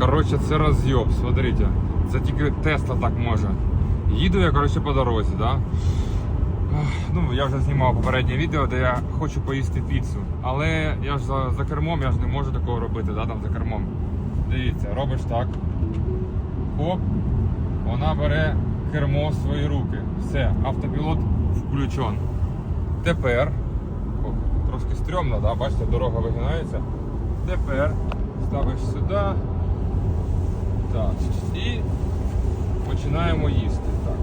Коротше, це роз'єб, смотрите. Це тільки Тесла так може. Їду я, коротше, по дорозі, да? Ну, я вже знімав попереднє відео, де я хочу поїсти піцу. Але я ж за, за кермом, я ж не можу такого робити, да, там за кермом. Дивіться, робиш так. Хоп, вона бере кермо в свої руки. Все, автопілот включен. Тепер, о, трошки стрьомно, да? бачите, дорога вигинається. Тепер ставиш сюди. Так. І починаємо їсти. Так.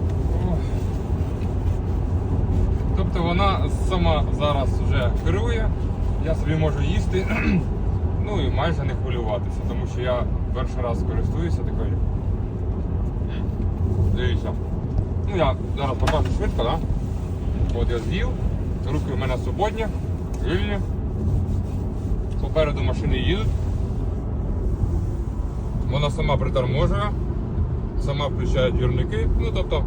Тобто вона сама зараз вже керує, я собі можу їсти, ну і майже не хвилюватися, тому що я перший раз користуюся такою. Дивіться. Ну я зараз покажу швидко, так? От я з'їв, руки в мене свободні, вільні. Попереду машини їдуть. Вона сама приторможує, сама включає двірники, ну тобто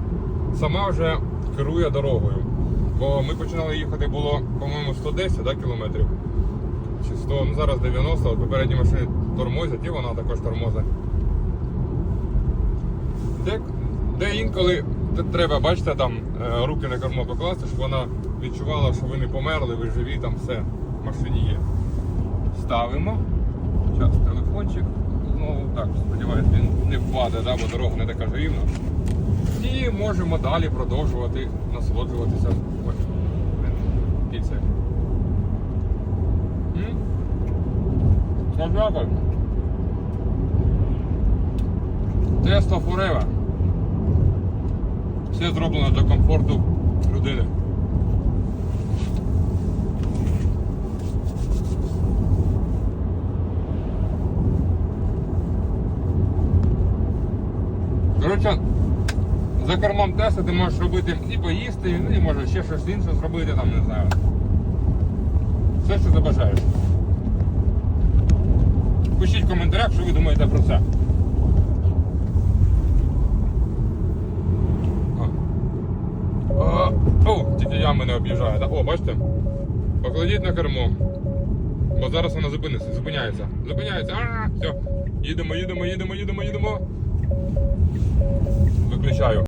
сама вже керує дорогою. Бо ми починали їхати було, по-моєму, 110 да, кілометрів. Чи 100, ну зараз 90, от попередні машини тормозять і вона також тормозить. Де, де інколи треба, бачите, там е, руки на кермо покласти, щоб вона відчувала, що ви не померли, ви живі, там все в машині є. Ставимо. Зараз телефончик. Знову так, сподіваюсь, він не впаде, да, бо дорога не така ж рівна. І можемо далі продовжувати насолоджуватися піцею. Дякую. Forever. Все зроблено для комфорту людини. Коротше, за кермом Тесли ти можеш робити і поїсти, ну і може ще щось інше зробити, там, не знаю. Все, що забажаєш. Пишіть в коментарях, що ви думаєте про це. О, тільки я мене об'їжджаю. так? О, бачите? Покладіть на кермо. Бо зараз вона зупиниться, зупиняється. Зупиняється. А, все. Їдемо, їдемо, їдемо, їдемо, їдемо. Виключаю.